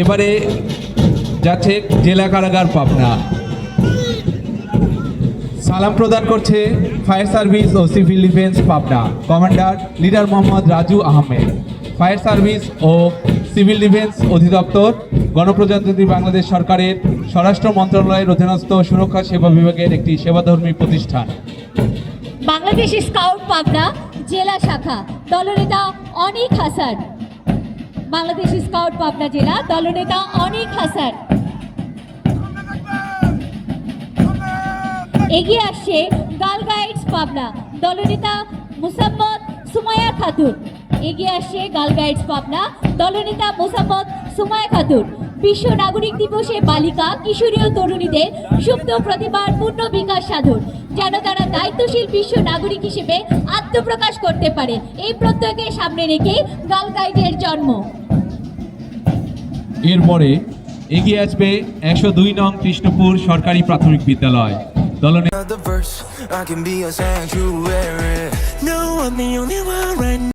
এবারে যাচ্ছে জেলা কারাগার পাবনা। সালাম প্রদান করছে ফায়ার সার্ভিস ও civil defence Pabna. Commander leader Mohammad Raju Ahmed. Fire service ও সিভিল ডিফেন্স অধিদপ্তর, গণপ্রজাতন্ত্রী বাংলাদেশ সরকারের স্বরাষ্ট্র মন্ত্রণালয়ের অধীনস্থ সুরক্ষা সেবা বিভাগের একটি সেবাধর্মী প্রতিষ্ঠান। বাংলাদেশ স্কাউট পাবনা জেলা শাখা। দলনেতা অনিক হাসান। বাংলাদেশ স্কাউট পাবনা জেলা দলনেতা অনিক হাসান। এগিয়ে আসছে গার্ল গাইডস পাবনা দলনেতা মুসাম্মদ সুমায়া খাতুন। এগিয়ে আসছে গার্ল গাইডস পাবনা দলনেতা মুসাম্মদ সুমায়া খাতুন। বিশ্ব নাগরিক দিবসে বালিকা কিশোরী ও তরুণীদের সুপ্ত প্রতিভার পূর্ণ বিকাশ সাধন। যেন তারা দায়িত্বশীল বিশ্ব নাগরিক হিসেবে আত্মপ্রকাশ করতে পারে। এই প্রত্যয়কে সামনে রেখে গার্ল গাইডের জন্ম। এরপরে এগিয়ে আসবে একশো দুই নং কৃষ্ণপুর সরকারি প্রাথমিক বিদ্যালয়। দলনে